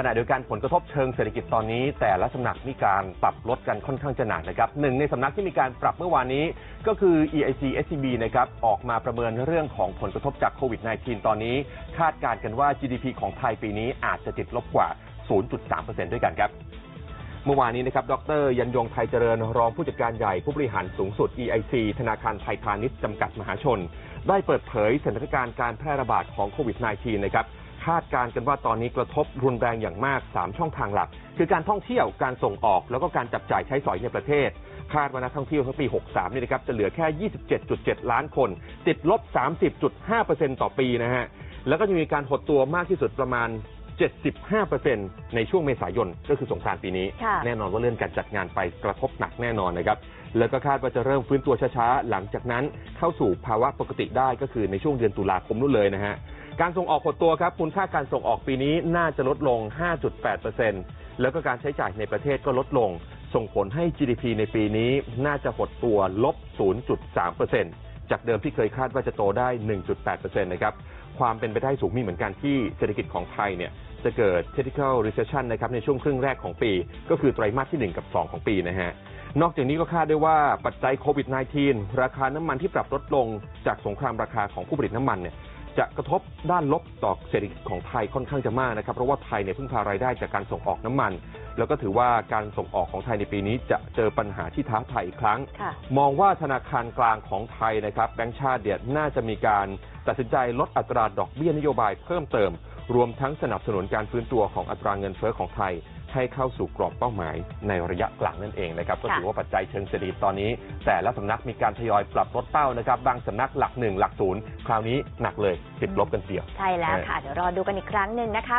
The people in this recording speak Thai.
ขณะเดียวกันผลกระทบเชิงเศรษฐกิจตอนนี้ แต่ละสำนักมีการปรับลดกันค่อนข้างจะหนักนะครับหนึ่งในสำนักที่มีการปรับเมื่อวานนี้ ก็คือ EIC SCB นะครับออกมาประเมินเรื่องของผลกระทบจากโควิด -19 ตอนนี้ คาดการณ์กันว่า GDP ของไทยปีนี้อาจจะติดลบกว่า 0.3%ด้วยกันครับเมื่อวานนี้นะครับ ดร ยันยงไทยเจริญ รองผู้จัดการใหญ่ผู้บริหารสูงสุด EIC ธนาคารไทยพาณิชย์จำกัดมหาชน ได้เปิดเผยสถานการณ์การแพร่ระบาดของโควิด -19 นะครับ คาดการณ์กันว่าตอนนี้กระทบรุนแรงอย่างมาก 3 ช่องทางหลัก คือการท่องเที่ยวการส่งออกแล้วก็การจับจ่ายใช้สอยในประเทศ คาดว่านักท่องเที่ยวทั้งปี 63 นี่นะครับจะเหลือแค่ 27.7 ล้านคน ติดลบ 30.5%ต่อปีนะฮะแล้วก็จะมีการหดตัวมากที่สุดประมาณ75%ในช่วงเมษายนก็คือสงกรานต์ปีนี้ค่ะแน่นอนว่าเลื่อนการจัดงานไปกระทบหนักแน่นอนนะครับ แล้วก็คาดว่าจะเริ่มฟื้นตัวช้าๆ หลังจากนั้นเข้าสู่ภาวะปกติได้ก็คือในช่วงเดือนตุลาคมนู้นเลยนะฮะ การส่งออกหดตัวครับมูลค่าการส่งออกปีนี้น่าจะลดลง 5.8%แล้วก็การใช้จ่ายในประเทศก็ลดลง ส่งผลให้ GDP ในปีนี้น่าจะหดตัวลบ 0.3%จากเดิมที่เคยคาดว่าจะโตได้ 1.8%นะครับ ความเป็นไปได้สูงมีเหมือนกันที่เศรษฐกิจของไทยเนี่ยจะเกิด critical recession นะครับในช่วงครึ่งแรกของปี ก็คือไตรมาสที่ 1 กับ 2 ของปีนะฮะ นอกจากนี้ก็คาดได้ว่าปัจจัยโควิด -19 ราคาน้ำมันที่ปรับลดลงจากสงครามราคาของผู้ผลิตน้ำมันเนี่ย จะกระทบด้านลบต่อเศรษฐกิจของไทยค่อนข้างจะมากนะครับ เพราะว่าไทยเนี่ยพึ่งพารายได้จากการส่งออกน้ำมัน แล้วก็ถือว่าการส่งออกของไทยในปีนี้จะเจอปัญหาที่ท้าทายอีกครั้งค่ะมองว่าธนาคารกลางของไทยนะครับแบงก์ชาติเนี่ยน่าจะมีการตัดสินใจลดอัตราดอกเบี้ยนโยบายเพิ่มเติม รวมทั้งสนับสนุนการฟื้นตัวของอัตราเงินเฟ้อของไทย ให้เข้าสู่กรอบเป้าหมายในระยะกลางนั่นเองนะครับ ก็ค่ะถือว่าปัจจัยเชิงเศรษฐกิจตอนนี้ แต่ละสำนักมีการทยอยปรับลดเป้านะครับ บางสำนักหลักหนึ่งหลักศูนย์คราวนี้หนักเลยติดลบกันเสียว ใช่แล้วค่ะ เดี๋ยวรอดูกันอีกครั้งหนึ่งนะคะ